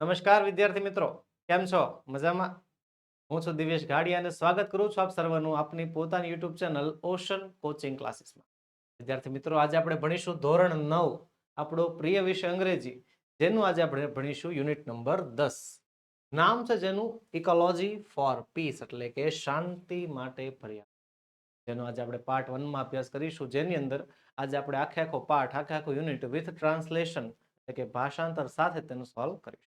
નમસ્કાર વિદ્યાર્થી મિત્રો, કેમ છો? મજામાં? હું છું દિવેશ ગાડી અને સ્વાગત કરું છું આપ સર્વનું આપની પોતાની યુટ્યુબ ચેનલ ઓશન કોચિંગ ક્લાસીસમાં. વિદ્યાર્થી મિત્રો, આજે આપણે ભણીશું ધોરણ નવ, આપણો પ્રિય વિષય અંગ્રેજી, જેનું આજે આપણે ભણીશું યુનિટ નંબર દસ. નામ છે જેનું ઇકોલોજી ફોર પીસ એટલે કે શાંતિ માટે ફરિયાદ. જેનો આજે આપણે પાર્ટ વનમાં અભ્યાસ કરીશું, જેની અંદર આજે આપણે આખે આખો પાઠ આખે આખો યુનિટ વિથ ટ્રાન્સલેશન એટલે કે ભાષાંતર સાથે તેનું સોલ્વ કરીશું.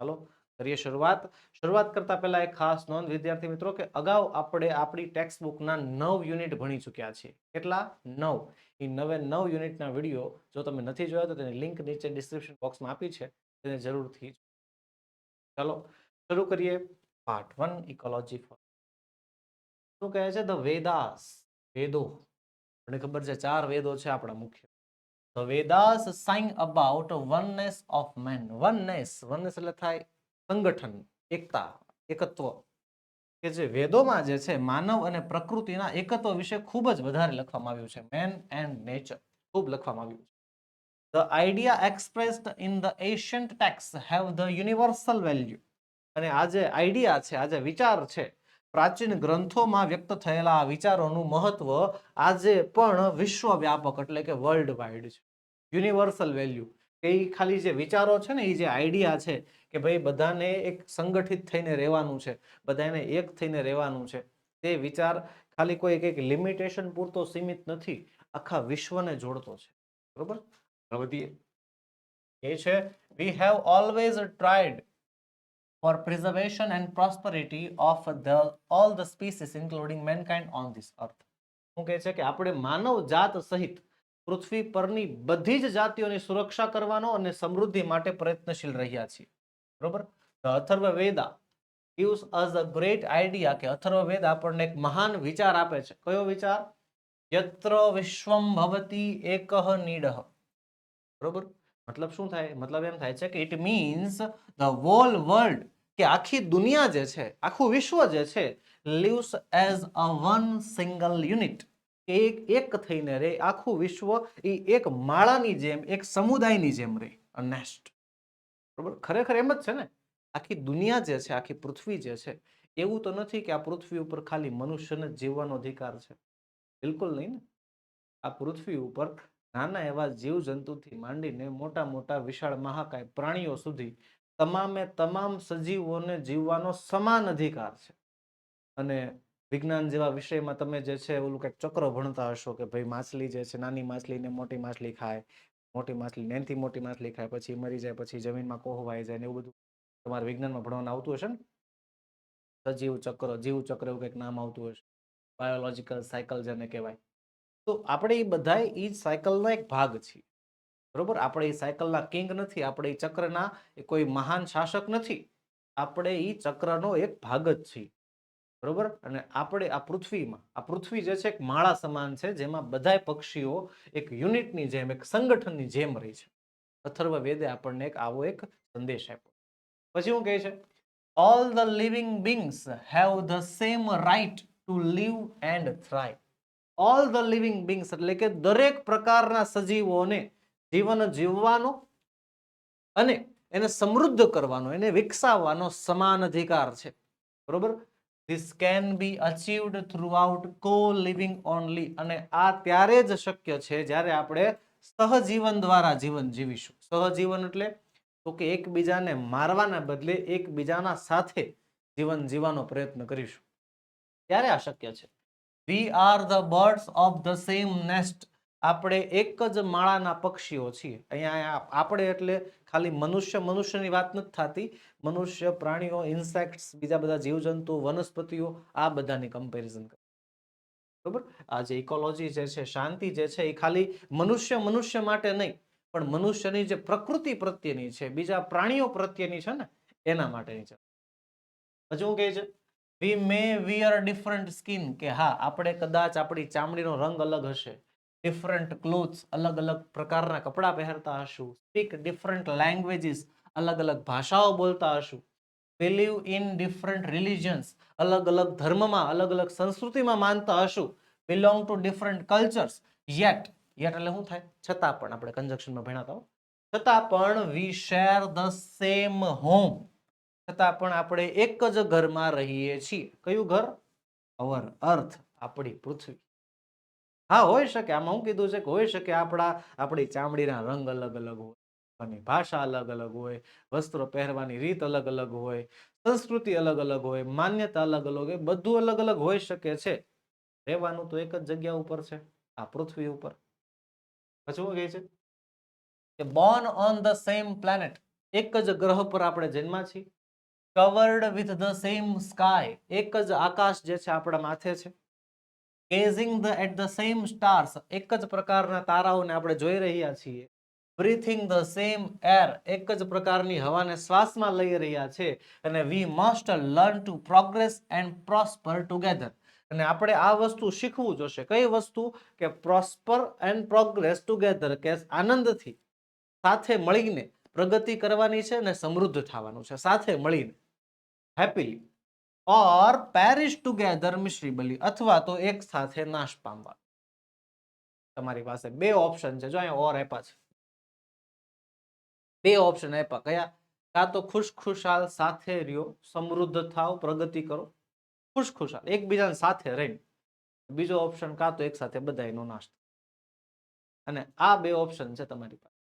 ચાલો કરીએ શરૂઆત. શરૂઆત કરતા પહેલા એક ખાસ નોંધ, વિદ્યાર્થી મિત્રો, કે અગાઉ આપણે આપણી ટેક્સ્ટ બુકના નવ યુનિટ ભણી ચૂક્યા છીએ. કેટલા? નવ. એ નવે નવ યુનિટના વીડિયો જો તમે નથી જોયા તો તેની લિંક નીચે ડિસ્ક્રિપ્શન બોક્સમાં આપી છે. તેને જરૂરથી. ચાલો શરૂ કરીએ. પાર્ટ વન ઇકોલોજી શું કહે છે? ધ વેદાસ. વેદો. મને ખબર છે, ચાર વેદો છે આપણા મુખ્ય. The Vedas sang about oneness of man. Oneness, oneness એટલે થાય સંગઠન, એકતા, એકત્વ. કે જે વેદોમાં જે છે માનવ અને પ્રકૃતિના એકત્વ વિશે ખૂબ જ વધારે લખવામાં આવ્યું છે મેન એન્ડ નેચર ખૂબ લખવામાં આવ્યું છે The idea expressed in the ancient texts have the universal value. અને આ જે આઈડિયા છે આ જે વિચાર છે પ્રાચીન ગ્રંથોમાં વ્યક્ત થયેલા વિચારોનું મહત્વ આજે પણ વિશ્વવ્યાપક એટલે કે વર્લ્ડ વાઇડ છે યુનિવર્સલ વેલ્યુ. કે એ ખાલી જે વિચારો છે ને એ જે આઈડિયા છે કે ભાઈ બધાને એક સંગઠિત થઈને રહેવાનું છે, બધાને એક થઈને રહેવાનું છે, તે વિચાર ખાલી કોઈ એક લિમિટેશન પૂરતો સીમિત નથી, આખા વિશ્વને જોડતો છે. બરોબર? પ્રગતિએ એ છે we have always tried for preservation and prosperity of the all the species including mankind on this earth શું કહે છે કે આપણે માનવ જાત સહિત પૃથ્વી પરની બધી જ જાતિઓની સુરક્ષા કરવાનો અને સમૃદ્ધિ માટે પ્રયત્નશીલ રહ્યા છીએ. બરોબર? Atharva Veda gives as a great idea કે અથર્વ વેદ આપણને એક મહાન વિચાર આપે છે. કયો વિચાર? યત્ર વિશ્વમ ભવતી એકહ નીડહ બરોબર? મતલબ શું થાય? મતલબ એમ થાય છે કે it means the whole world કે આખી દુનિયા જે છે, આખું વિશ્વ જે છે, lives as a one single unit એક એક થઈને રહે આખું વિશ્વ એ એક માળાની જેમ, એક સમુદાયની જેમ રહે અનેસ્ટ બરોબર? ખરેખર એમ જ છે ને? આખી દુનિયા જે છે, આખી પૃથ્વી જે છે, એવું તો નથી કે આ પૃથ્વી ઉપર ખાલી મનુષ્યને જીવવાનો અધિકાર છે. બિલકુલ નહીં ને. આ પૃથ્વી ઉપર નાના એવા જીવજંતુથી માંડીને મોટા મોટા વિશાળ મહાકાય પ્રાણીઓ સુધી તમામે તમામ સજીવોને જીવવાનો સમાન અધિકાર છે. અને વિજ્ઞાન જેવા વિષયમાં તમે જે છે ઓલું કંઈક ચક્ર ભણતા હશો કે ભાઈ માછલી જે છે, નાની માછલીને મોટી માછલી ખાય, મોટી માછલી નેનથી મોટી માછલી ખાય, પછી મરી જાય, પછી જમીનમાં કોહવાઈ જાય ને એવું બધું તમારે વિજ્ઞાનમાં ભણવાનું આવતું હશે ને? સજીવ ચક્ર, જીવ ચક્ર એવું કંઈક નામ આવતું હશે. બાયોલોજીકલ સાયકલ જેને કહેવાય. તો આપણે એ બધા એ સાયકલનો એક ભાગ છીએ. બરોબર? આપણે એ સાયકલના કિંગ નથી, આપણે એ ચક્રના કોઈ મહાન શાસક નથી. આપણે એ ચક્રનો એક ભાગ જ છીએ. બરોબર? અને આપણે આ પૃથ્વીમાં, આ પૃથ્વી જે છે એક માળા સમાન છે, જેમાં બધાય પક્ષીઓ એક યુનિટની જેમ, એક સંગઠનની જેમ રહી છે. અથર્વ વેદે આપણને એક આવો એક સંદેશ આપ્યો. પછી શું કહે છે? All the living beings have the same right to live and thrive all the living beings એટલે કે દરેક પ્રકારના સજીવોને જીવન જીવવાનો અને એને સમૃદ્ધ કરવાનો, એને વિકસાવવાનો સમાન અધિકાર છે. બરોબર? This can be achieved throughout co living only અને આ ત્યારે જ શક્ય છે જ્યારે આપણે સહજીવન દ્વારા જીવન જીવીશું. સહજીવન એટલે તો કે એકબીજાને મારવાના બદલે એકબીજાના સાથે જીવન જીવવાનો પ્રયત્ન કરીશું. ત્યારે આ શક્ય છે. We are the birds of the same nest આપણે એક જ માળાના પક્ષીઓ છીએ. અહીંયા આપણે એટલે ખાલી મનુષ્ય મનુષ્યની વાત નથી થતી. મનુષ્ય, પ્રાણીઓ ઇન્સેક્ટ્સ બીજા બધા જીવજંતુ વનસ્પતિઓ, આ બધાની કમ્પેરિઝન કરે બરોબર? આ જે ઇકોલોજી જે છે, શાંતિ જે છે, એ ખાલી મનુષ્ય મનુષ્ય માટે નહીં, પણ મનુષ્યની જે પ્રકૃતિ પ્રત્યેની છે, બીજા પ્રાણીઓ પ્રત્યેની છે ને, એના માટેની છે. હજુ કહે છે? We may we are different skin કે હા, આપણે કદાચ આપણી ચામડીનો રંગ અલગ હશે. ડિફરન્ટ ક્લોથ્સ અલગ અલગ પ્રકારના કપડાં પહેરતા હશું સ્પીક ડિફરન્ટ લેંગ્વેજીસ અલગ અલગ ભાષાઓ બોલતા હશું બિલીવ ઇન ડિફરન્ટ રિલિજન્સ અલગ અલગ ધર્મમાં અલગ અલગ સંસ્કૃતિમાં માનતા હશું belong to different cultures yet yet એટલે શું થાય? છતાં પણ, આપણે કન્જક્શનમાં ભણાતા છતાં પણ we share the same home છતાં પણ આપણે એક જ ઘરમાં રહીએ છીએ. કયું ઘર? અવર અર્થ આપણી પૃથ્વી. હા હોઈ શકે. આમાં હું કીધું છે કે હોઈ શકે આપણા, આપણી ચામડીના રંગ અલગ અલગ હોય અને ભાષા અલગ અલગ હોય, વસ્ત્રો પહેરવાની રીત અલગ અલગ હોય, સંસ્કૃતિ અલગ અલગ હોય, માન્યતા અલગ અલગ હોય, બધું અલગ અલગ હોઈ શકે છે. રહેવાનું તો એક જ જગ્યા ઉપર છે, આ પૃથ્વી ઉપર. પછી શું કહે છે? કે born on the same planet એક જ ગ્રહ પર આપણે જન્મા છીએ. Covered with the same sky એક જ આકાશ જે છે આપણા માથે છે. Gazing the at the same stars એક જ પ્રકારના તારાઓને આપણે જોઈ રહ્યા છીએ. બ્રીથિંગ ધ સેમ એર એક જ પ્રકારની હવાને શ્વાસમાં લઈ રહ્યા છે. અને we must learn to progress and prosper together અને આપણે આ વસ્તુ શીખવું જોશે કઈ વસ્તુ? કે પ્રોસ્પર એન્ડ પ્રોગ્રેસ ટુગેધર કે આનંદથી સાથે મળીને પ્રગતિ કરવાની છે અને સમૃદ્ધ થવાનું છે. સાથે મળીને. Happily or perish together miserably અથવા તો એક સાથે નાશ પામવા. તમારી પાસે બે ઓપ્શન છે. જો અહીંયા ઓર આપ્યા છે. બે ઓપ્શન આપ્યા. કયા? કાં તો ખુશખુશાલ સાથે રહ્યો, સમૃદ્ધ થાવ, પ્રગતિ કરો. ખુશખુશાલ, એકબીજાને સાથે રહીને. બીજો ઓપ્શન કાં તો એક સાથે બધાયનો નાશ અને આ બે ઓપ્શન છે તમારી પાસે.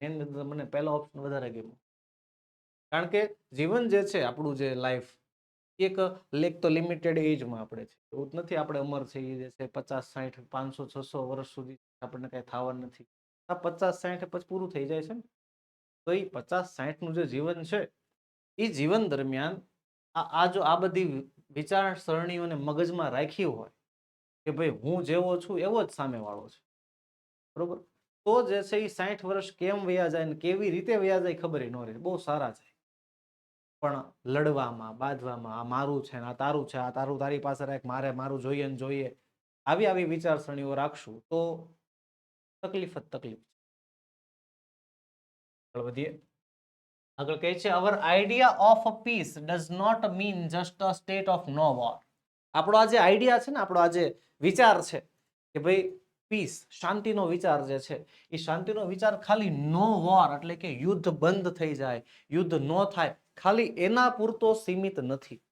એની અંદર મને પહેલો ઓપ્શન વધારે ગમ્યો. કારણ કે જીવન જે છે, આપણું જે લાઈફ એક લેક તો લિમિટેડ એજમાં આપણે છે. એવું જ નથી આપણે અમર થઈ જાય છે પચાસ સાઠ પાંચસો, છસો વર્ષ સુધી આપણને કાંઈ થવાનું નથી. આ પચાસ સાઠ પછી પૂરું થઈ જાય છે ને. તો એ પચાસ સાઠનું જે જીવન છે એ જીવન દરમિયાન આ આ જો આ બધી વિચારસરણીઓને મગજમાં રાખી હોય કે ભાઈ હું જેવો છું એવો જ સામેવાળો છે. બરોબર? તો જે છે એ સાઠ વર્ષ કેમ વયા જાય ને કેવી રીતે વયા જાય ખબર ન રહે. બહુ સારા છે. પણ લડવામાં, બાંધવામાં, આ મારું છે આ તારું છે, આ તારું તારી પાસે રાખ, મારે મારું જોઈએ ને જોઈએ, આવી આવી વિચારસરણીઓ રાખશું તો તકલીફ જ તકલીફ આગળ વધીએ. આગળ કહે છે our idea of a peace does not mean just a state of no war આપણો આ જે આઈડિયા છે ને, આપણો આ જે વિચાર છે કે ભાઈ પીસ શાંતિનો વિચાર જે છે, એ શાંતિનો વિચાર ખાલી નો વોર એટલે કે યુદ્ધ બંધ થઈ જાય, યુદ્ધ ન થાય ખાલી એના પૂરતો સીમિત નથી.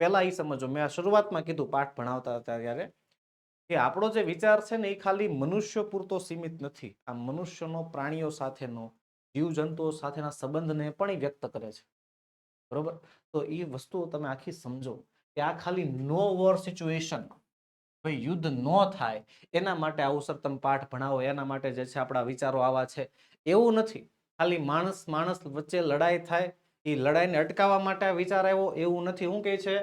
પહેલા એ સમજો, મેં આ શરૂઆતમાં કીધું, પાઠ ભણાવતા હતા ત્યારે, કે આપણો જે વિચાર છે ને, એ ખાલી મનુષ્ય પૂરતો સીમિત નથી. આ મનુષ્યનો, પ્રાણીઓ સાથેનો, જીવજંતુઓ સાથેના સંબંધને પણ વ્યક્ત કરે છે. બરોબર? તો એ વસ્તુઓ તમે આખી સમજો કે આ ખાલી નો વોર સિચ્યુએશન, ભાઈ યુદ્ધ ન થાય, એના માટે આવું સર તમે પાઠ ભણાવો, એના માટે જે છે આપણા વિચારો આવા છે, એવું નથી. ખાલી માણસ માણસ વચ્ચે લડાઈ થાય એ લડાઈને અટકાવવા માટે વિચાર આવ્યો, એવું નથી. હું કહે છે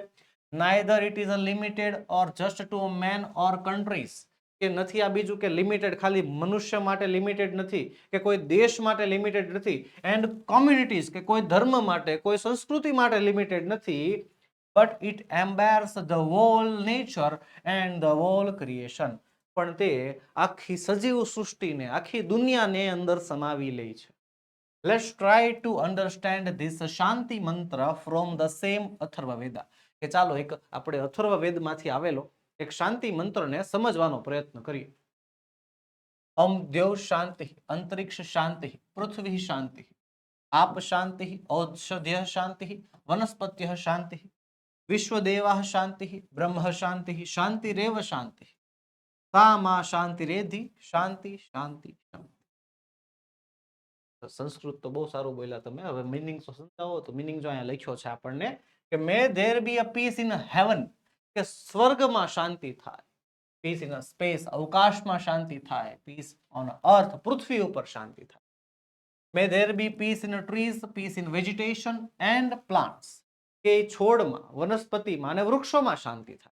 neither it is a limited or just to man or countries કે નથી આ બીજું કે લિમિટેડ ખાલી મનુષ્ય માટે લિમિટેડ નથી, કે કોઈ દેશ માટે લિમિટેડ નથી એન્ડ કોમ્યુનિટીઝ કે કોઈ ધર્મ માટે, કોઈ સંસ્કૃતિ માટે લિમિટેડ નથી. But it embraces the whole nature and the whole creation પણ તે આખી સજીવ સૃષ્ટિને, આખી દુનિયાને અંદર સમાવી લે છે. Let's try to understand this shanti mantra from the same અથર્વવેદા કે ચાલો એક આપણે અથર્વવેદમાંથી આવેલો એક શાંતિ મંત્રને સમજવાનો પ્રયત્ન કરીએ. ઓમ દેવ શાંતિ, અંતરિક્ષ શાંતિ, પૃથ્વી શાંતિ, આપ શાંતિ ઔષધ્ય શાંતિ વનસ્પત્ય શાંતિ, વિશ્વદેવા શાંતિ, બ્રહ્મ શાંતિ, શાંતિરેવ શાંતિ કા મા શાંતિરેધિ શાંતિ શાંતિ શાંતિ. સંસ્કૃત તો બહુ સારું બોલ્યા તમે. હવે મિનિંગ તો સમજાવો તો મિનિંગ જો અહીંયા લખ્યો છે આપણને કે may there be a peace in heaven કે સ્વર્ગમાં શાંતિ થાય. પીસ ઇન સ્પેસ અવકાશમાં શાંતિ થાય. પીસ ઓન અર્થ પૃથ્વી ઉપર શાંતિ થાય. May there be peace in trees peace in vegetation and plants કે છોડમાં વનસ્પતિમાં અને વૃક્ષોમાં શાંતિ થાય.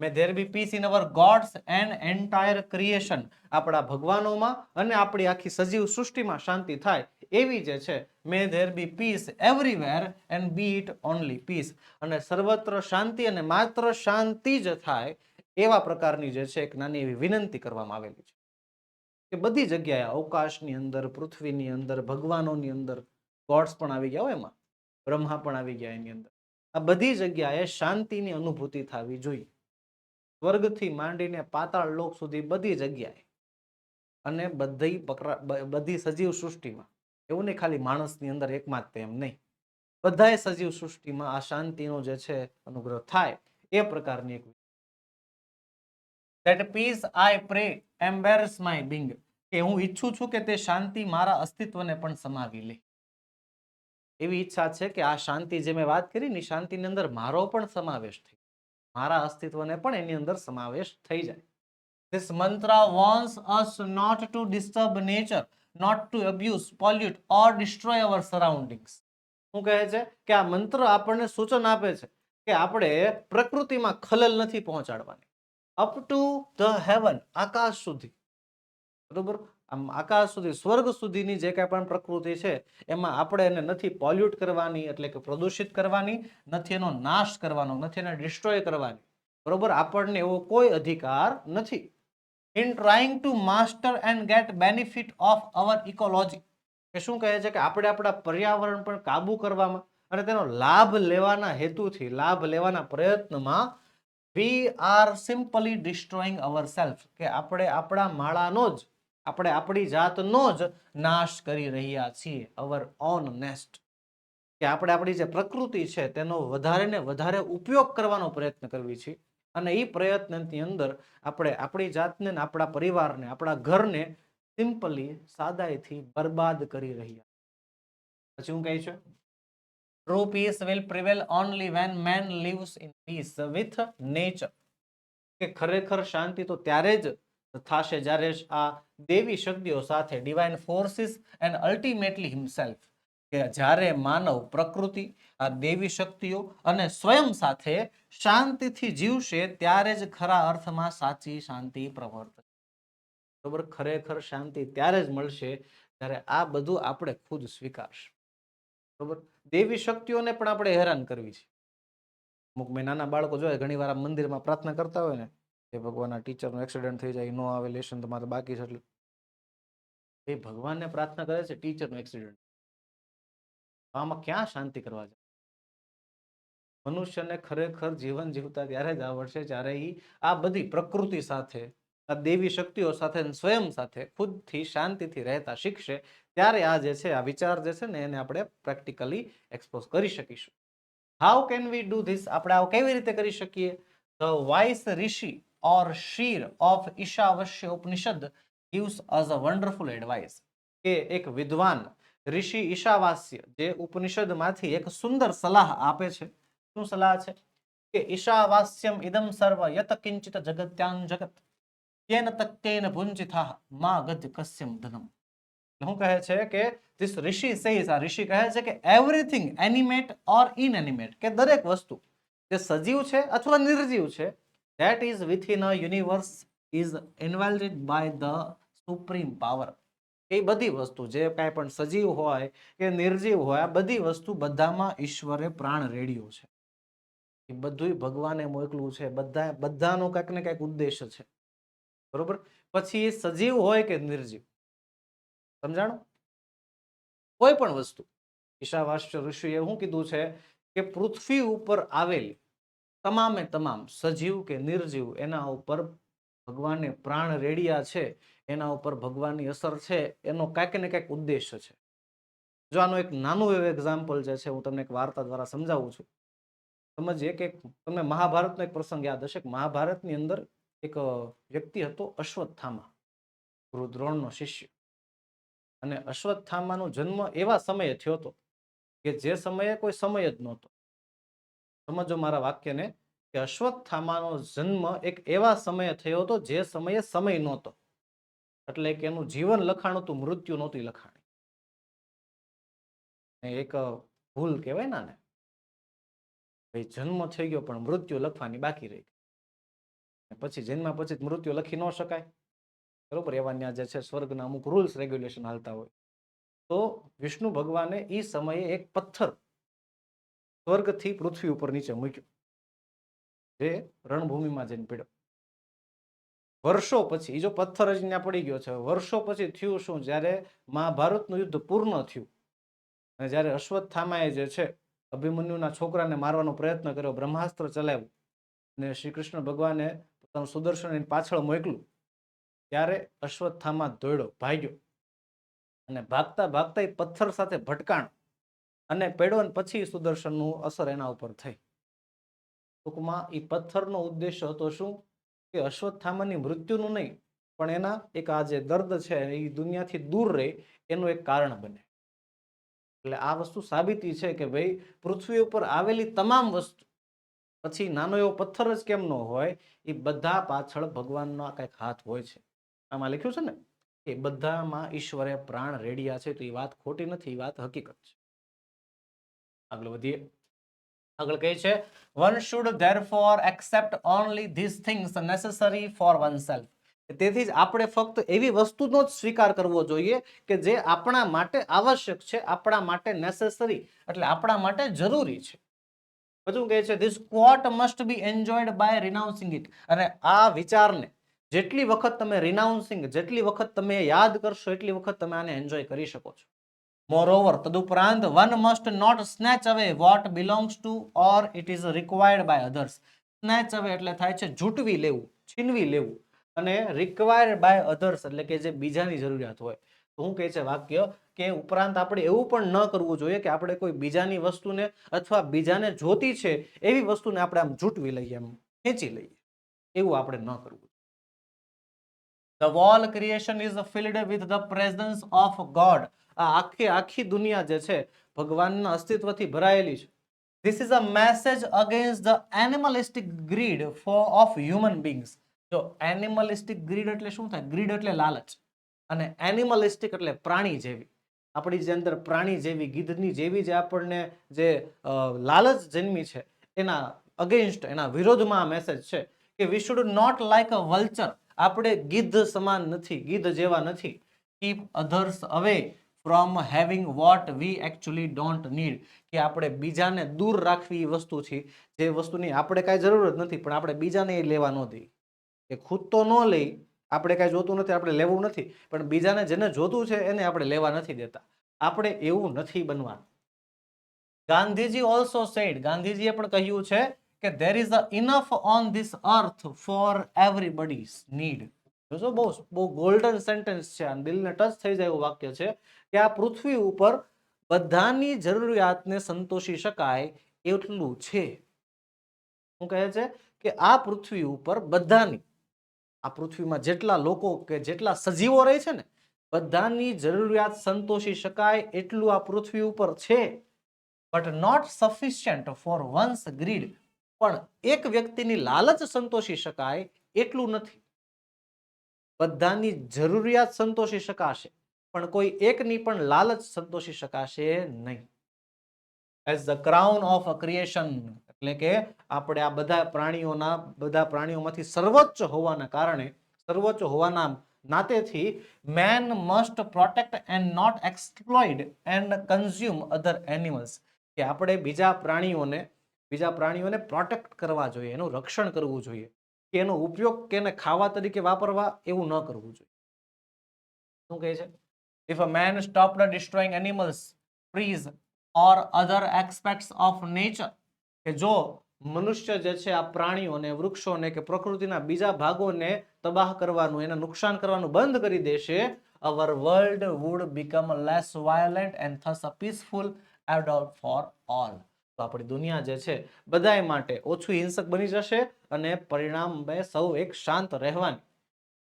May there be peace in our gods and entire creation આપણા ભગવાનોમાં અને આપણી આખી સજીવ સૃષ્ટિમાં શાંતિ થાય એવી જે છે may there be peace everywhere and be it only peace અને સર્વત્ર શાંતિ અને માત્ર શાંતિ જ થાય એવા પ્રકારની જે છે, એક નાની એવી વિનંતી કરવામાં આવેલી છે. કે બધી જગ્યાએ અવકાશની અંદર, પૃથ્વીની અંદર, ભગવાનોની અંદર ગોડ્સ પણ આવી ગયા હોય એમાં. બ્રહ્મા પણ આવી ગયા એની અંદર. આ બધી જગ્યાએ શાંતિની અનુભૂતિ થવી જોઈએ. સ્વર્ગથી માંડીને પાતાળ લોક સુધી બધી જગ્યાએ અને બધી બધી સજીવ સૃષ્ટિમાં. એવું નહીં ખાલી માણસની અંદર એકમાં તેમ નહીં. બધાએ સજીવ સૃષ્ટિમાં આ શાંતિનો જે છે અનુગ્રહ થાય એ પ્રકારની એક peace I pray embarrass my being. કે હું ઈચ્છું છું કે તે શાંતિ મારા અસ્તિત્વને પણ સમાવી લે. એવી ઈચ્છા છે કે આ શાંતિ જે મેં વાત કરી ને શાંતિની અંદર મારો પણ સમાવેશ થઈ મારા અસ્તિત્વને પણ એની અંદર સમાવેશ થઈ જાય. This mantra warns us not to disturb nature, not to abuse, pollute or destroy our surroundings. શું કહે છે? કે આ મંત્ર આપણને સૂચન આપે છે કે આપણે પ્રકૃતિમાં ખલલ નથી પહોંચાડવાની. અપ ટુ ધ હેવન આકાશ સુધી. બરોબર? આમ આકાશ સુધી, સ્વર્ગ સુધીની જે કાંઈ પણ પ્રકૃતિ છે, એમાં આપણે એને નથી પોલ્યુટ કરવાની એટલે કે પ્રદૂષિત કરવાની, નથી એનો નાશ કરવાનો, નથી એને ડિસ્ટ્રોય કરવાની. બરોબર? આપણને એવો કોઈ અધિકાર નથી. In trying to master and get benefit of our ecology કે શું કહે છે કે આપણે આપણા પર્યાવરણ પર કાબુ કરવામાં અને તેનો લાભ લેવાના હેતુથી, લાભ લેવાના પ્રયત્નમાં we are simply destroying our self કે આપણે આપણા માળાનો જ આપણે આપણી જાતનો જ નાશ કરી રહ્યા છીએ. અવર ઓન નેસ્ટ કે આપણે આપણી જે પ્રકૃતિ છે તેનો વધારે ને વધારે ઉપયોગ કરવાનો પ્રયત્ન કરવી છે. અને એ પ્રયત્નની અંદર આપણે આપણી જાતને આપણા પરિવારને, આપણા ઘરને સિમ્પલી સાદાઈથી બરબાદ કરી રહ્યા પછી હું કહે છે? True peace will prevail only when man lives in peace with nature કે ખરેખર શાંતિ તો ત્યારે જ થશે જ્યારે આ દેવી શક્તિઓ સાથે divine forces and ultimately himself કે જ્યારે માનવ પ્રકૃતિ, આ દેવી શક્તિઓ અને સ્વયં સાથે શાંતિથી જીવશે ત્યારે જ ખરા અર્થમાં સાચી શાંતિ પ્રવર્તશે બરોબર? ખરેખર શાંતિ ત્યારે જ મળશે જ્યારે આ બધું આપણે ખુદ સ્વીકારશું. બરોબર? દેવી શક્તિઓને પણ આપણે હેરાન કરવી છે. અમુક મેં નાના બાળકો જોયા ઘણી વાર મંદિરમાં પ્રાર્થના કરતા હોય ને કે ભગવાનના ટીચરનો એક્સિડન્ટ થઈ જાય ન આવે, લેશન તમારે બાકી છે એટલે. એ ભગવાનને પ્રાર્થના કરે છે, ટીચરનો એક્સિડન્ટ. આમાં ક્યાં શાંતિ કરવા જાય મનુષ્યને ખરેખર જીવન જીવતા ત્યારે જ આવડશે જ્યારે એ આ બધી પ્રકૃતિ સાથે, આ દેવી શક્તિઓ સાથે સ્વયં સાથે ખુદથી શાંતિથી રહેતા શીખશે, ત્યારે આ જે છે, આ વિચાર જે છે ને, એને આપણે પ્રેક્ટિકલી એક્સપોઝ કરી શકીશું. How can we do this? આપણે આવું કેવી રીતે કરી શકીએ? The wise rishi or seer of Ishavasya Upanishad gives us a wonderful advice કે એક વિદ્વાન ઋષિ ઈશાવાસ્ય જે ઉપનિષદમાંથી એક સુંદર સલાહ આપે છે શું સલાહ છે કે ઈશાવાસ્યમ ઇદમ સર્વ યત કિંચિત જગત્યાન જગત કેન તક્કેન ભુંજિથા મા ગજ કસ્યમ ધનમ શું કહે છે કે ધીસ ઋષિ says આ ઋષિ કહે છે કે એવરીથિંગ એનિમેટ ઓર ઇનએનિમેટ કે દરેક વસ્તુ જે સજીવ છે અથવા નિર્જીવ છે that is within a universe is invalid by the supreme power. એ બધી વસ્તુ જે કાંઈ પણ સજીવ હોય કે નિર્જીવ હોય, આ બધી વસ્તુ બધામાં ઈશ્વરે પ્રાણ રેડ્યો છે. એ બધુંય ભગવાને મોકલું છે. બધા, બધાનો કાંઈક ને કાંઈક ઉદ્દેશ છે. બરોબર? પછી એ સજીવ હોય કે નિર્જીવ? સમજાણો? કોઈ પણ વસ્તુ. ઈશાવાસ્ય ઋષિએ શું કીધું છે કે પૃથ્વી ઉપર આવેલી તમામે તમામ સજીવ કે નિર્જીવ એના ઉપર ભગવાને પ્રાણ રેડિયા છે, એના ઉપર ભગવાનની અસર છે, એનો કાંઈક ને કાંઈક ઉદ્દેશ છે. જો આનું એક નાનું એવું એક્ઝામ્પલ જે છે, હું તમને એક વાર્તા દ્વારા સમજાવું છું. સમજીએ કે તમને મહાભારતનો એક પ્રસંગ યાદ હશે, કે મહાભારતની અંદર એક વ્યક્તિ હતો અશ્વત્થામા, રુદ્રોણનો દ્રોણનો શિષ્ય. અને અશ્વત્થામાનો જન્મ એવા સમયે થયો હતો કે જે સમયે કોઈ સમય જ નહોતો. સમજો મારા વાક્યને કે અશ્વત્થામાનો જન્મ એક એવા સમયે થયો હતો જે સમયે સમય નહોતો. એટલે કે એનું જીવન લખાણ હતું, મૃત્યુ નહોતી લખાણી. એક ભૂલ કહેવાય ને ભાઈ, જન્મ થઈ ગયો પણ મૃત્યુ લખવાની બાકી રહી પછી જન્મ પછી મૃત્યુ લખી ન શકાય. બરોબર? એવા ત્યાં જે છે સ્વર્ગના અમુક રૂલ્સ રેગ્યુલેશન હાલતા હોય. તો વિષ્ણુ ભગવાને એ સમયે એક પથ્થર સ્વર્ગથી પૃથ્વી ઉપર નીચે મૂક્યો. જે રણભૂમિમાં જઈને પીડ્યો. વર્ષો પછી જો પથ્થર જ ત્યાં પડી ગયો છે, વર્ષો પછી થયું શું? જ્યારે મહાભારતનું યુદ્ધ પૂર્ણ થયું, અને જ્યારે અશ્વત્થામાએ જે છે, અભિમન્યુના છોકરાને મારવાનો પ્રયત્ન કર્યો, બ્રહ્માસ્ત્ર ચલાવ્યું, અને શ્રી કૃષ્ણ ભગવાને પોતાનું સુદર્શન એની પાછળ મોકલું ત્યારે અશ્વત્થામા દોડ્યો, ભાગ્યો, અને ભાગતા ભાગતા એ પથ્થર સાથે ભટકાણો. અને પેડો અને પછી સુદર્શનનું અસર એના ઉપર થઈ. ટૂંકમાં એ પથ્થરનો ઉદ્દેશ હતો શું? કે અશ્વત્થામાની મૃત્યુનું નહીં, પણ એના એક આ જે દર્દ છે એ દુનિયાથી દૂર રહે, એનું એક કારણ બને. એટલે આ વસ્તુ સાબિતી છે કે ભાઈ, પૃથ્વી ઉપર આવેલી તમામ વસ્તુ, પછી નાનો એવો પથ્થર જ કેમ ન હોય એ બધા પાછળ ભગવાનનો કંઈક હાથ હોય છે. આમાં લખ્યું છે ને, કે બધામાં ઈશ્વરે પ્રાણ રેડિયા છે, તો એ વાત ખોટી નથી એ વાત હકીકત છે. આગળ વધીએ. આગળ કહે છે one should therefore accept only this things necessary for one self તેથી જ આપણે ફક્ત એવી વસ્તુનો જ સ્વીકાર કરવો જોઈએ કે જે આપણા માટે આવશ્યક છે, આપણા માટે નેસેસરી એટલે આપણા માટે જરૂરી છે. બધું કહે છે this quote must be enjoyed by renouncing it અને આ વિચારને જેટલી વખત તમે રિનાઉન્સિંગ જેટલી વખત તમે યાદ કરશો, એટલી વખત તમે આને એન્જોય કરી શકો છો. મોરઓવર તદુપરાંત one must not snatch away what belongs to or it is required by others snatch away એટલે થાય છે ઝૂંટવી લેવું, છીનવી લેવું અને રિક્વાયર્ડ બાય અધર્સ એટલે કે જે બીજાની જરૂરિયાત હોય. તો હું કહે છે વાક્ય? કે ઉપરાંત આપણે એવું પણ ન કરવું જોઈએ કે આપણે કોઈ બીજાની વસ્તુને અથવા બીજાને જોતી છે એવી વસ્તુને આપણે આમ ઝૂંટવી લઈએ એમ ખેંચી લઈએ. એવું આપણે ન કરવું the whole creation is filled with the presence of God આ આખી આખી દુનિયા જે છે, ભગવાનના અસ્તિત્વથી ભરાયેલી છે. This is a message against the animalistic greed for of human beings જો એનિમલિસ્ટિક ગ્રીડ એટલે શું થાય? ગ્રીડ એટલે લાલચ. અને એનિમલિસ્ટિક એટલે પ્રાણી જેવી. આપણી જે અંદર પ્રાણી જેવી ગીધની જેવી જે આપણને જે લાલચ જન્મી છે, એના અગેન્સ્ટ એના વિરોધમાં આ મેસેજ છે કે we should not like a vulture આપણે ગીધ સમાન નથી ગીધ જેવા નથી. Keep others away from having what we actually don't need કે આપણે બીજાને દૂર રાખવી એ છે. જે વસ્તુની આપણે કાંઈ જરૂર જ નથી, પણ આપણે બીજાને એ લેવા ન દઈ કે ખુદ તો ન લઈ, આપણે કાંઈ જોતું નથી, આપણે લેવું નથી, પણ બીજાને જેને જોતું છે એને આપણે લેવા નથી દેતા. આપણે એવું નથી બનવાનું. ગાંધીજી ઓલ્સો સેડ ગાંધીજીએ પણ કહ્યું છે કે there is a enough on this earth for everybody's need જોજો બહુ બહુ ગોલ્ડન સેન્ટેન્સ છે. અને દિલને ટચ થઈ જાય એવું વાક્ય છે કે આ પૃથ્વી ઉપર બધાની જરૂરિયાતને સંતોષી શકાય એટલું છે. શું કહે છે? કે આ પૃથ્વી ઉપર બધાની, આ પૃથ્વીમાં જેટલા લોકો કે જેટલા સજીવો રહે છે ને, બધાની જરૂરિયાત સંતોષી શકાય એટલું આ પૃથ્વી ઉપર છે. But not sufficient for one's greed પણ એક વ્યક્તિની લાલચ સંતોષી શકાય એટલું નથી. બધાની જરૂરિયાત સંતોષી શકાશે, પણ કોઈ એકની પણ લાલચ સંતોષી શકાશે નહીં. As the crown of a creation એટલે કે આપણે આ બધા પ્રાણીઓના, બધા પ્રાણીઓમાંથી સર્વોચ્ચ હોવાના કારણે, સર્વોચ્ચ હોવાના નાતેથી man must protect and not exploit and consume other animals કે આપણે બીજા પ્રાણીઓને બીજા પ્રાણીઓને પ્રોટેક્ટ કરવા જોઈએ, એનું રક્ષણ કરવું જોઈએ. એનો ઉપયોગ કે એને ખાવા તરીકે વાપરવા એવું ન કરવું જોઈએ. શું કહે છે? If a man stop destroying animals trees or other aspects of nature કે જો મનુષ્ય જે છે આ પ્રાણીઓને, વૃક્ષોને કે પ્રકૃતિના બીજા ભાગોને તબાહ કરવાનું, એને નુકસાન કરવાનું બંધ કરી દેશે our world would become less violent and thus a peaceful એડોલ્ટ for all તો આપણી દુનિયા જે છે બધાય માટે ઓછું હિંસક બની જશે અને પરિણામે સૌ એક શાંત રહેવાની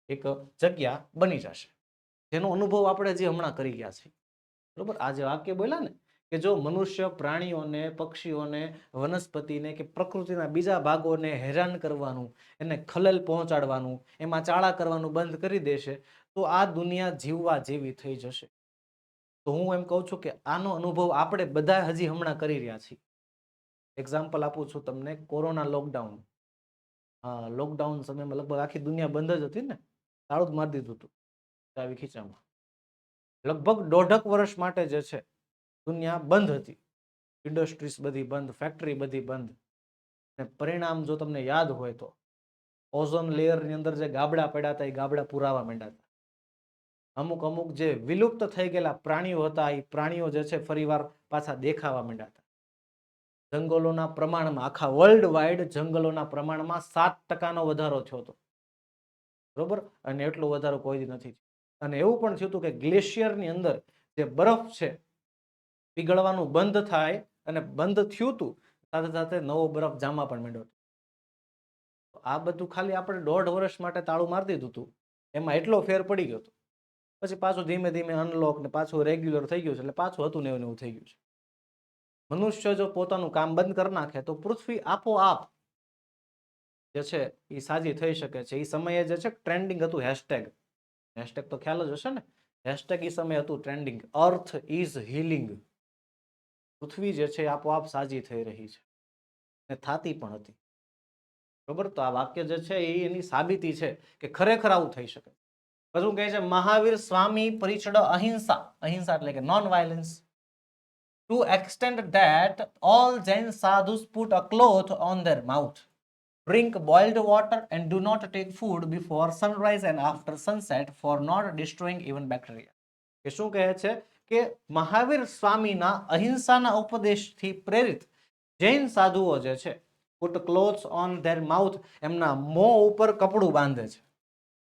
એક જગ્યા બની જશે. જેનો અનુભવ આપણે જે હમણાં કરી ગયા છીએ. બરોબર? આ જે વાક્ય બોલ્યા ને કે જો મનુષ્ય પ્રાણીઓને, પક્ષીઓને, વનસ્પતિને કે પ્રકૃતિના બીજા ભાગોને હેરાન કરવાનું, એને ખલેલ પહોંચાડવાનું, એમાં ચાળા કરવાનું બંધ કરી દેશે, તો આ દુનિયા જીવવા જેવી થઈ જશે. તો હું એમ કહું છું કે આનો અનુભવ આપણે બધા હજી હમણાં કરી રહ્યા છીએ. એક્ઝામ્પલ આપું છું તમને, કોરોના લોકડાઉન હા લોકડાઉન સમયમાં લગભગ આખી દુનિયા બંધ જ હતી ને, તાળું જ મારી દીધું હતું ચાવી ખીચામાં. લગભગ દોઢક વર્ષ માટે જે છે, દુનિયા બંધ હતી. ઇન્ડસ્ટ્રીઝ બધી બંધ ફેક્ટરી બધી બંધ. અને પરિણામ જો તમને યાદ હોય તો ઓઝોન લેયરની અંદર જે ગાબડા પડ્યા હતા, એ ગાબડા પુરાવા માંડ્યા હતા. અમુક અમુક જે વિલુપ્ત થઈ ગયેલા પ્રાણીઓ હતા, એ પ્રાણીઓ જે છે, ફરીવાર પાછા દેખાવા માંડ્યા હતા. જંગલોના પ્રમાણમાં, આખા વર્લ્ડ વાઇડ જંગલોના પ્રમાણમાં સાત ટકાનો વધારો થયો હતો. બરોબર? અને એટલો વધારો કોઈ નથી અને એવું પણ થયું હતું કે ગ્લેશિયરની અંદર જે બરફ છે, પીગળવાનું બંધ થાય અને બંધ થયું હતું સાથે સાથે નવો બરફ જામા પણ માંડ્યો હતો. આ બધું ખાલી આપણે દોઢ વર્ષ માટે તાળું મારી દીધું હતું એમાં એટલો ફેર પડી ગયો હતો. પછી પાછું ધીમે ધીમે અનલોક ને પાછું રેગ્યુલર થઈ ગયું છે, એટલે પાછું હતું ને એવું એવું થઈ ગયું છે. મનુષ્ય જો પોતાનું કામ બંધ કરી નાખે તો પૃથ્વી આપોઆપ જે છે એ સાજી થઈ શકે છે. એ સમયે જે છે ટ્રેન્ડિંગ હતું હેશટેગ હેશટેગ તો ખ્યાલ જ હશે ને? હેશટેગ એ સમયે હતું ટ્રેન્ડિંગ અર્થ ઇઝ હિલિંગ પૃથ્વી જે છે આપોઆપ સાજી થઈ રહી છે. ને થાતી પણ હતી. બરોબર? તો આ વાક્ય જે છે એ એની સાબિતી છે કે ખરેખર આવું થઈ શકે. પછી કહે છે, મહાવીર સ્વામી પરિચડ અહિંસા. અહિંસા એટલે કે non violence to extend that all Jain sadhus put a cloth on their mouth drink boiled water and do not take food before sunrise and after sunset for not destroying even bacteria. કે શું કહે છે? કે મહાવીર સ્વામીના અહિંસાના ઉપદેશથી પ્રેરિત જૈન સાધુઓ જે છે put clothes on their mouth એમના મોં ઉપર કપડું બાંધે છે.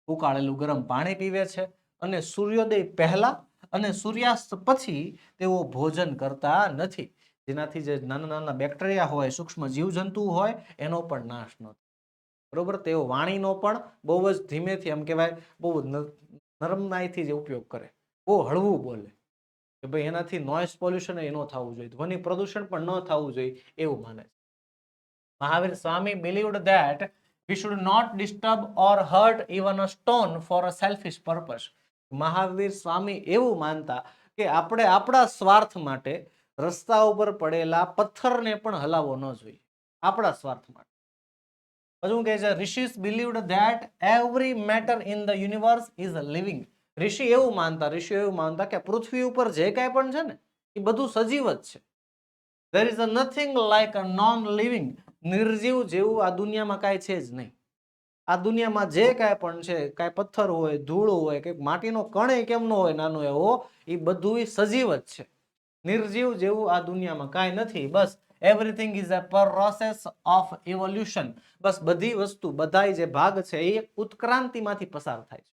ઉકાળેલું ગરમ પાણી પીવે છે અને સૂર્યોદય પહેલા અને સૂર્યાસ્ત પછી તેઓ ભોજન કરતા નથી. જેનાથી જે નાના નાના બેક્ટેરિયા હોય, સૂક્ષ્મ જીવજંતુ હોય, એનો પણ નાશ ન થાય. બરોબર? તેઓ વાણીનો પણ બહુ જ ધીમેથી એમ કહેવાય, બહુ ન- જ ઉપયોગ કરે. બહુ હળવું બોલે કે ભાઈ, એનાથી નોઇસ પોલ્યુશન એ ન થવું જોઈએ. ધ્વનિ પ્રદૂષણ પણ ન થવું જોઈએ એવું માને છે. Mahavir Swami believed that we should not disturb or hurt even a stone for a selfish purpose. Mahavir Swami એવું માનતા કે આપણે આપણા સ્વાર્થ માટે રસ્તા ઉપર પડેલા પથ્થરને પણ હલાવવો ન જોઈએ. આપણા સ્વાર્થ માટે. પછી શું કહે છે? Rishis believed that every matter in the universe is living ઋષિ એવું માનતા, ઋષિ એવું માનતા કે પૃથ્વી ઉપર જે કાંઈ પણ છે ને, એ બધું સજીવ જ છે. There is a nothing like a non living નિર્જીવ જેવું આ દુનિયામાં કાંઈ છે જ નહીં. આ દુનિયામાં જે કાંઈ પણ છે, કાંઈ પથ્થર હોય, ધૂળ હોય કે માટીનો કણે કેમ ન હોય નાનો એવો, એ બધું સજીવ જ છે. નિર્જીવ જેવું આ દુનિયામાં કાંઈ નથી. બસ everything is a process of evolution બસ બધી વસ્તુ બધા જે ભાગ છે એ ઉત્ક્રાંતિમાંથી પસાર થાય છે.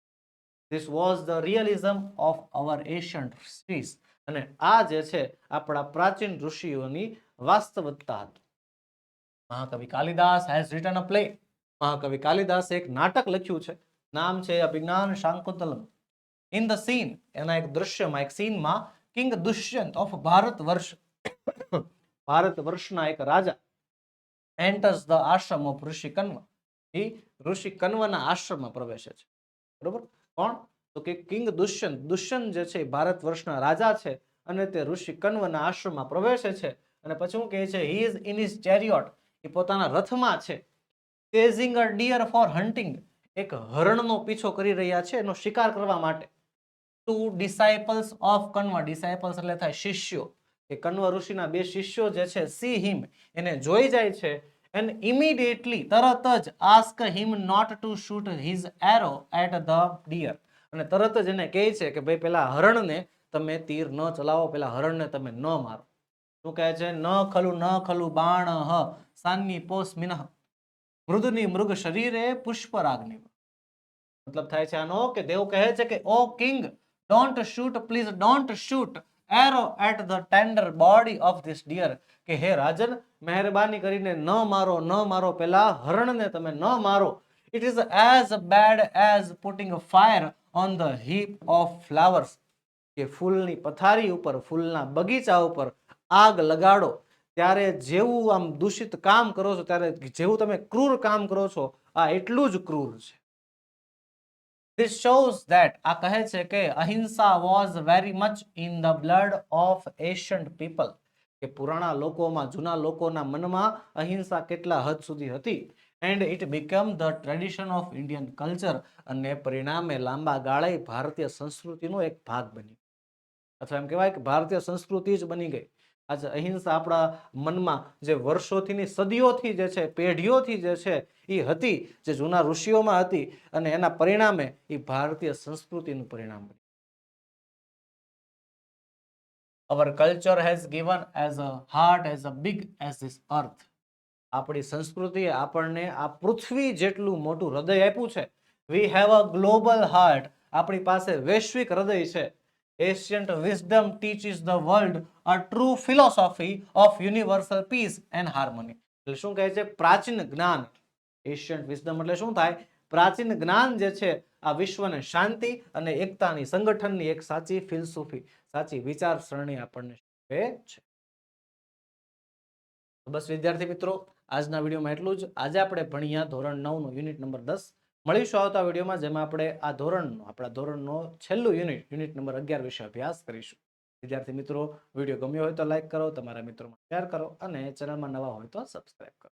This was the realism of our Asian species અને આ જે છે, આપણા પ્રાચીન ઋષિઓની વાસ્તવિકતા હતી. મહાકવિ Kalidas has written a play મહાકવિ કાલિદાસે એક નાટક લખ્યું છે. નામ છે Abhijnana Shakuntalam. In the scene એના એક દૃશ્યમાં એક સીનમાં કિંગ દુષ્યંત ઓફ ભારત વર્ષ, ભારત વર્ષના એક રાજા enters the ashram of rishi Kanva. એ ઋષિ કન્વના આશ્રમમાં પ્રવેશે છે. બરોબર? કોણ? તો કે કિંગ દુષ્યંત. દુષ્યંત જે છે ભારત વર્ષના રાજા છે અને તે ઋષિ કન્વના આશ્રમમાં પ્રવેશે છે. અને પછી હું કહે છે? He is in his chariot એ પોતાના રથમાં છે. Chasing a deer for hunting એક હરણનો પીછો કરી રહ્યા છે, એનો શિકાર કરવા માટે. Two disciples of Kanva disciples એટલે થાય શિષ્યો. એ કન્વ ઋષિના બે શિષ્યો જે છે સી હિમ એને જોઈ જાય છે એન્ડ ઇમિડિયેટલી તરત જ ask him not to shoot his arrow at the deer અને તરત જ એને કહે છે કે, ભાઈ, પેલા હરણને તમે તીર ન ચલાવો, પેલા હરણને તમે ન મારો. શું કહે છે? ન ખલું ન ખલું બાણ હ, સાન્ની પોસ મિનઃ મૃદની મૃગ શરીરે પુષ્પરાગની મતલબ થાય છે આનો કે દેવ કહે છે કે, O king don't shoot please don't shoot arrow at the tender body of this deer કે, હે રાજન, મહેરબાની કરીને ન મારો ન મારો પેલા હરણને તમે ન મારો. It is as bad as putting fire on the heap of flowers કે, ફૂલની પથારી ઉપર, ફૂલના બગીચા ઉપર આગ લગાડો. ત્યારે જેવું આમ દૂષિત કામ કરો છો, ત્યારે જેવું તમે ક્રૂર કામ કરો છો, આ એટલું જ ક્રૂર છે. This shows that, આ કહે છે કે અહિંસા was very much in the blood of ancient people. કે પુરાણા લોકોમાં, જૂના લોકોના મનમાં અહિંસા કેટલા હદ સુધી હતી. And it become the tradition of Indian culture અને પરિણામે લાંબા ગાળે ભારતીય સંસ્કૃતિનો એક ભાગ બની અથવા એમ કહેવાય કે ભારતીય સંસ્કૃતિ જ બની ગઈ. આજે અહિંસા આપણા મનમાં જે વર્ષોથી સદીઓથી જે છે, પેઢીઓથી જે છે એ હતી, જે જૂના ઋષિઓમાં હતી અને એના પરિણામે એ ભારતીય સંસ્કૃતિનું પરિણામ Our culture has given as a heart, as a big as this earth. આપણી સંસ્કૃતિએ આપણને આ પૃથ્વી જેટલું મોટું હૃદય આપ્યું છે. We have a global heart આપણી પાસે વૈશ્વિક હૃદય છે. Ancient wisdom teaches the world a true philosophy of universal peace and harmony એટલે શું કહે છે? પ્રાચીન જ્ઞાન. એશિયન્ટ વિઝડમ એટલે શું થાય? પ્રાચીન જ્ઞાન જે છે, આ વિશ્વને શાંતિ અને એકતાની સંગઠનની એક સાચી ફિલસૂફી સાચી વિચારસરણી આપણને શીખવે છે. બસ વિદ્યાર્થી મિત્રો, આજના વિડીયોમાં એટલું જ. આજે આપણે ભણ્યા ધોરણ નવનું યુનિટ નંબર દસ. મળીશું આવતા વિડીયોમાં, જેમાં આપણે આ ધોરણનો, આપણા ધોરણનો છેલ્લું યુનિટ યુનિટ નંબર અગિયાર વિશે અભ્યાસ કરીશું. વિદ્યાર્થી મિત્રો, વીડિયો ગમ્યો હોય તો લાઇક કરો, તમારા મિત્રોમાં શેર કરો અને ચેનલમાં નવા હોય તો સબસ્ક્રાઈબ કરો.